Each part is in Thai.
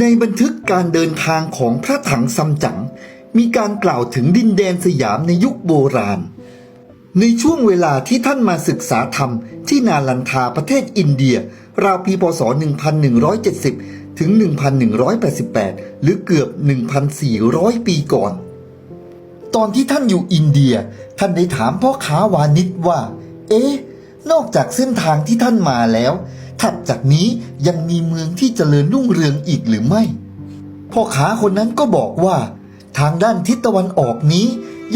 ในบันทึกการเดินทางของพระถังซัมจั๋งมีการกล่าวถึงดินแดนสยามในยุคโบราณ ในช่วงเวลาที่ท่านมาศึกษาธรรมที่นาลันทาประเทศอินเดีย ราวปีพศ 1170 ถึง 1188 หรือเกือบ 1,400 ปีก่อน ตอนที่ท่านอยู่อินเดีย ท่านได้ถามพ่อค้าวานิชว่า เอ๊ะ นอกจากเส้นทางที่ท่านมาแล้ว ถัดจากนี้ยังมีเมืองที่เจริญรุ่งเรืองอีกหรือไม่ พ่อค้าคนนั้นก็บอกว่า ทางด้านทิศตะวันออกนี้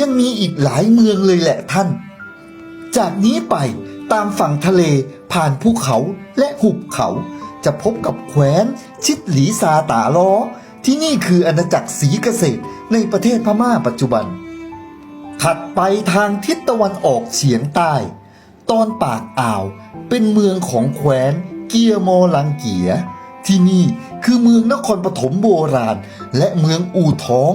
ยังมีอีกหลายเมืองเลยแหละท่าน จากนี้ไปตามฝั่งทะเลผ่านภูเขาและหุบเขา จะพบกับแคว้น ชิดหลีซาตาล้อ ที่นี่คืออาณาจักรศรีเกษตรในประเทศพม่าปัจจุบัน ถัดไปทางทิศตะวันออกเฉียงใต้ ตอนปากอ่าวเป็นเมืองของแคว้น เกียโมลังเกีย ที่นี่คือเมืองนครปฐมโบราณ และเมืองอู่ทอง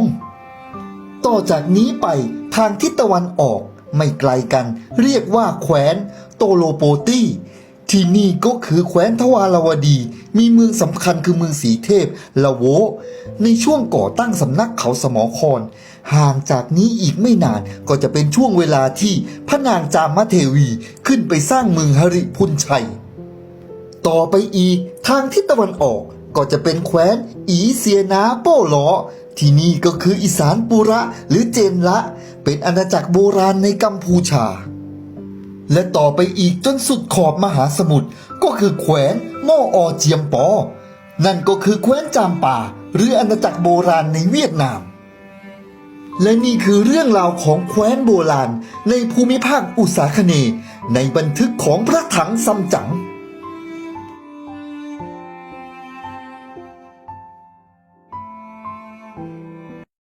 ต่อจากนี้ไปทางทิศตะวันออกไม่ไกลกันเรียกว่าแคว้นโตโลโปตี้ ที่นี่ก็คือแคว้นทวารวดี มีเมืองสำคัญคือเมืองสีเทพละโว ในช่วงก่อตั้งสำนักเขาสมอคร ห่างจากนี้อีกไม่นานก็จะเป็นช่วงเวลาที่พระนางจามเทวีขึ้นไปสร้างเมืองหริพุนชัย ต่อไปอีกทางทิศตะวันออกก็จะเป็นแคว้นอีเซียนาโป้ลอที่นี่ก็คืออีสานปุระหรือเจนละ เป็นอาณาจักรโบราณในกัมพูชา และต่อไปอีกจนสุดขอบมหาสมุทรก็คือแคว้นโมออเจียมปอ นั่นก็คือแคว้นจามป่า หรืออาณาจักรโบราณในเวียดนาม และนี่คือเรื่องราวของแคว้นโบราณในภูมิภาคอุษาคเน ในบันทึกของพระถังซัมจั๋ง